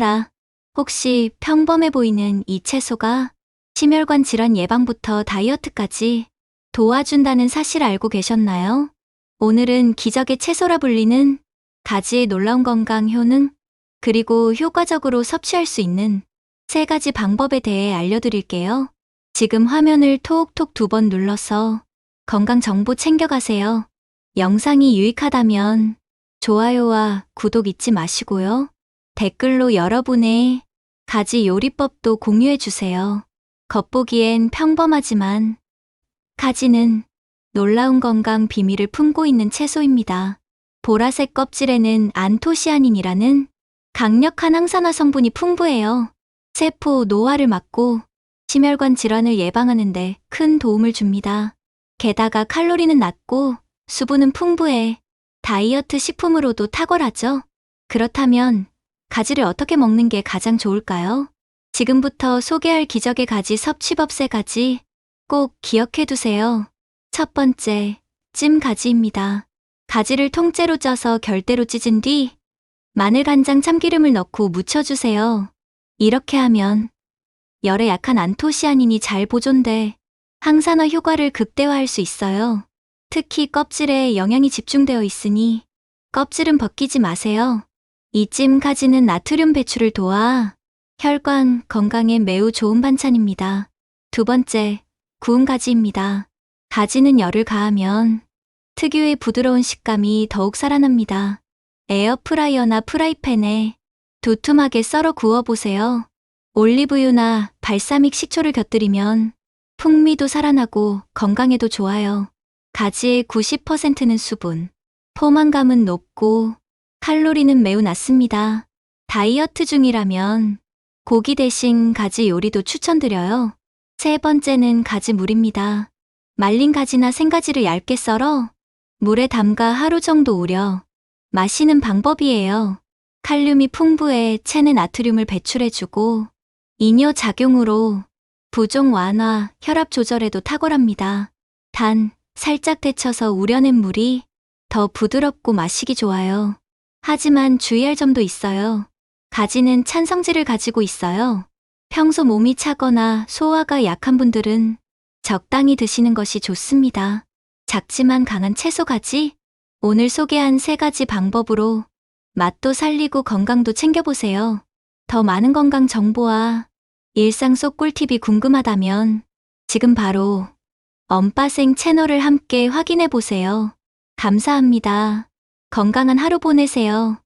따라 혹시 평범해 보이는 이 채소가 심혈관 질환 예방부터 다이어트까지 도와준다는 사실 알고 계셨나요? 오늘은 기적의 채소라 불리는 가지의 놀라운 건강 효능, 그리고 효과적으로 섭취할 수 있는 세 가지 방법에 대해 알려드릴게요. 지금 화면을 톡톡 두 번 눌러서 건강 정보 챙겨가세요. 영상이 유익하다면 좋아요와 구독 잊지 마시고요. 댓글로 여러분의 가지 요리법도 공유해주세요. 겉보기엔 평범하지만 가지는 놀라운 건강 비밀을 품고 있는 채소입니다. 보라색 껍질에는 안토시아닌이라는 강력한 항산화 성분이 풍부해요. 세포 노화를 막고 심혈관 질환을 예방하는데 큰 도움을 줍니다. 게다가 칼로리는 낮고 수분은 풍부해 다이어트 식품으로도 탁월하죠. 그렇다면 가지를 어떻게 먹는 게 가장 좋을까요? 지금부터 소개할 기적의 가지 섭취법 세 가지 꼭 기억해 두세요. 첫 번째, 찜 가지입니다. 가지를 통째로 쪄서 결대로 찢은 뒤 마늘, 간장, 참기름을 넣고 무쳐주세요. 이렇게 하면 열에 약한 안토시아닌이 잘 보존돼 항산화 효과를 극대화할 수 있어요. 특히 껍질에 영양이 집중되어 있으니 껍질은 벗기지 마세요. 이찜 가지는 나트륨 배출을 도와 혈관 건강에 매우 좋은 반찬입니다. 두 번째, 구운 가지입니다. 가지는 열을 가하면 특유의 부드러운 식감이 더욱 살아납니다. 에어프라이어나 프라이팬에 두툼하게 썰어 구워보세요. 올리브유나 발사믹 식초를 곁들이면 풍미도 살아나고 건강에도 좋아요. 가지의 90%는 수분, 포만감은 높고 칼로리는 매우 낮습니다. 다이어트 중이라면 고기 대신 가지 요리도 추천드려요. 세 번째는 가지 물입니다. 말린 가지나 생가지를 얇게 썰어 물에 담가 하루 정도 우려 마시는 방법이에요. 칼륨이 풍부해 체내 나트륨을 배출해주고 이뇨 작용으로 부종 완화, 혈압 조절에도 탁월합니다. 단, 살짝 데쳐서 우려낸 물이 더 부드럽고 마시기 좋아요. 하지만 주의할 점도 있어요. 가지는 찬성질을 가지고 있어요. 평소 몸이 차거나 소화가 약한 분들은 적당히 드시는 것이 좋습니다. 작지만 강한 채소 가지? 오늘 소개한 세 가지 방법으로 맛도 살리고 건강도 챙겨보세요. 더 많은 건강 정보와 일상 속 꿀팁이 궁금하다면 지금 바로 엄빠생 채널을 함께 확인해 보세요. 감사합니다. 건강한 하루 보내세요.